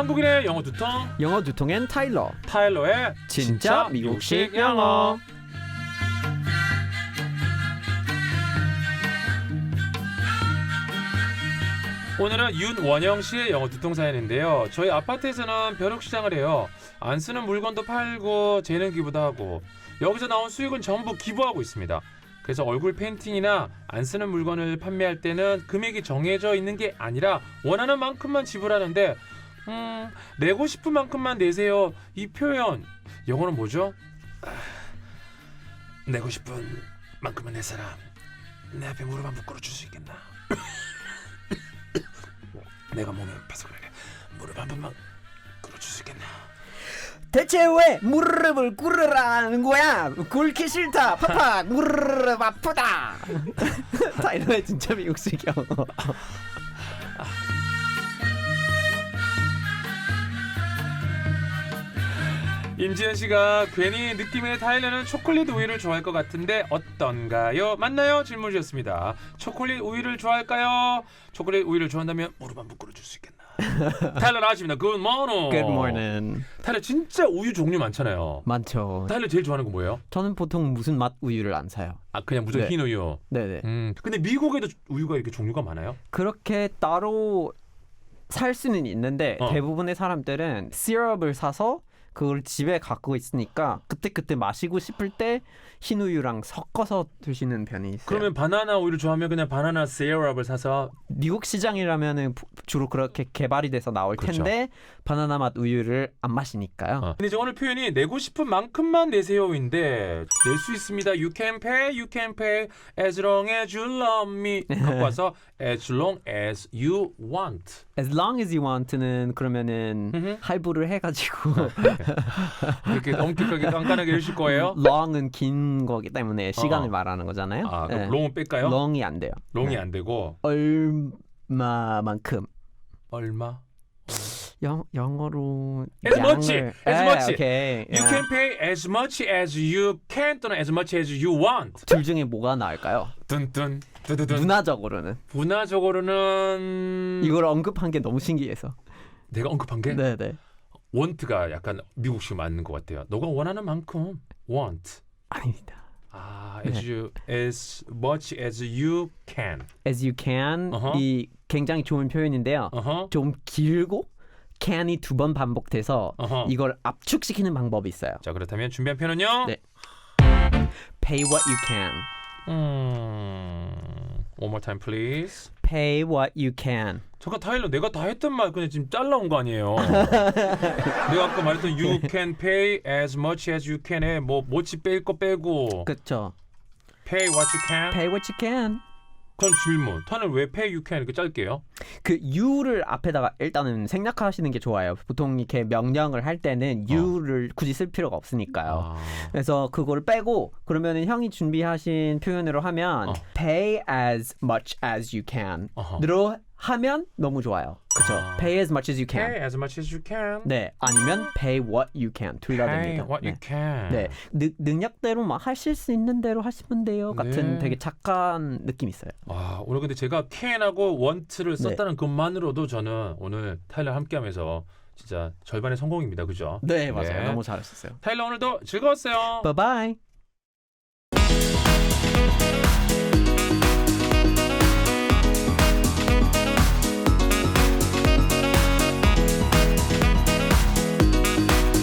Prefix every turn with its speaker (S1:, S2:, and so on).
S1: 한국인의 영어 두통
S2: 영어 두통엔 타일러.
S1: 타일러의
S2: 진짜 미국식 영어.
S1: 오늘은 윤원영 씨의 영어 두통 사연인데요. 저희 아파트에서는 벼룩시장을 해요. 안 쓰는 물건도 팔고 재능 기부도 하고 여기서 나온 수익은 전부 기부하고 있습니다. 그래서 얼굴 페인팅이나 안 쓰는 물건을 판매할 때는 금액이 정해져 있는 게 아니라 원하는 만큼만 지불하는데 음, 내고 싶은 만큼만 내세요. 이 표현 영어는 뭐죠? 아, 내고 싶은 만큼만 내 사람 내 앞에 무릎 한번 꿇어줄 수 있겠나? 내가 몸이 아파서 그래 무릎 한 번만 꿇어줄 수 있겠나?
S2: 대체 왜 무릎을 꿇으라는 거야? 꿇기 싫다. 팍팍 무릎 아프다. 타일러의 진짜 미국식 영어.
S1: 임지연 씨가 괜히 느낌의 타일러는 초콜릿 우유를 좋아할 것 같은데 어떤가요? 맞나요? 질문 주셨습니다. 초콜릿 우유를 좋아할까요? 초콜릿 우유를 좋아한다면 무릎 한번 꿇어줄 수 있겠나? 타일러 나와십니다. Good morning.
S2: Good morning.
S1: 타일러 진짜 우유 종류 많잖아요.
S2: 많죠.
S1: 타일러 제일 좋아하는 거 뭐예요?
S2: 저는 보통 무슨 맛 우유를 안 사요.
S1: 아 그냥 무조건
S2: 네.
S1: 흰 우유.
S2: 네네.
S1: 음 근데 미국에도 우유가 이렇게 종류가 많아요?
S2: 그렇게 따로 살 수는 있는데
S1: 어.
S2: 대부분의 사람들은 시럽을 사서 그걸 집에 갖고 있으니까 그때 그때 마시고 싶을 때 흰 우유랑 섞어서 드시는 편이 있어요.
S1: 그러면 바나나 우유를 좋아하면 그냥 바나나 세럽을 사서
S2: 미국 시장이라면은 부- 주로 그렇게 개발이 돼서 나올
S1: 그렇죠.
S2: 텐데 바나나 맛 우유를 안 마시니까요.
S1: 어. 근데 이제 오늘 표현이 내고 싶은 만큼만 내세요인데 낼 수 있습니다. You can pay, you can pay as long as you love me 갖고 와서 as long as you want.
S2: As long as you want는 그러면은
S1: 음흠.
S2: 할부를 해가지고
S1: 이렇게 엄격하게 깐깐하게 해주실 거예요?
S2: long은 긴 거기 때문에 시간을
S1: 어.
S2: 말하는 거잖아요.
S1: 아 그럼
S2: 네.
S1: 롱은 뺄까요?
S2: long이 안 돼요.
S1: 롱이
S2: 네.
S1: 안 되고
S2: 얼마만큼
S1: 얼마?
S2: 영 영어로
S1: As much,
S2: 양을-
S1: as
S2: 예,
S1: much.
S2: 오케이.
S1: You
S2: 예.
S1: can pay as much as you can 또는 as much as you want.
S2: 둘 중에 뭐가 나을까요?
S1: 뚠뚠 두두둔.
S2: 문화적으로는
S1: 문화적으로는
S2: 이걸 언급한 게 너무 신기해서.
S1: 내가 언급한 게
S2: 네 네.
S1: want가 약간 미국식 맞는 것 같아요. 너가 원하는 만큼 want.
S2: 아닙니다.
S1: 아,
S2: 네.
S1: as you as much as you can.
S2: As you can
S1: 어허.
S2: 이 굉장히 좋은 표현인데요.
S1: 어허.
S2: 좀 길고 can이 두 번 반복돼서
S1: 어허.
S2: 이걸 압축시키는 방법이 있어요.
S1: 자, 그렇다면 준비한 표현은요?
S2: 네. Pay what you can.
S1: 음. One more time please.
S2: Pay what you can.
S1: 잠깐 타일러 내가 다 했던 말 그냥 지금 잘라온 거 아니에요. 내가 아까 말했던 you can pay as much as you can에 뭐 뭐치 뺄 거 빼고
S2: 그렇죠.
S1: pay what you can.
S2: Pay what you can.
S1: 그럼 질문. 타는 왜 you can 이렇게 짧게요?
S2: 그 you를 앞에다가 일단은 생략하시는 게 좋아요. 보통 이렇게 명령을 할 때는 you를 굳이 쓸 필요가 없으니까요.
S1: 아.
S2: 그래서 그거를 빼고 그러면은 형이 준비하신 표현으로 하면
S1: 어.
S2: pay as much as you can
S1: 어허.
S2: 으로 하면 너무 좋아요. 그렇죠.
S1: 아.
S2: pay as much as you can.
S1: pay as much as you can.
S2: 네, 아니면 pay what you can. 둘 다
S1: pay
S2: 됩니다.
S1: what you
S2: 네.
S1: can.
S2: 네, 능, 능력대로 막 하실 수 있는 대로 하시면 돼요. 같은
S1: 네.
S2: 되게 착한 느낌 있어요.
S1: 와 오늘 근데 제가 can하고
S2: 네.
S1: want를 썼다는 것만으로도 저는 오늘 타일러 함께하면서 진짜 절반의 성공입니다. 그죠?
S2: 네, 맞아요.
S1: 네.
S2: 너무 잘하셨어요.
S1: 타일러 오늘도 즐거웠어요.
S2: Bye bye.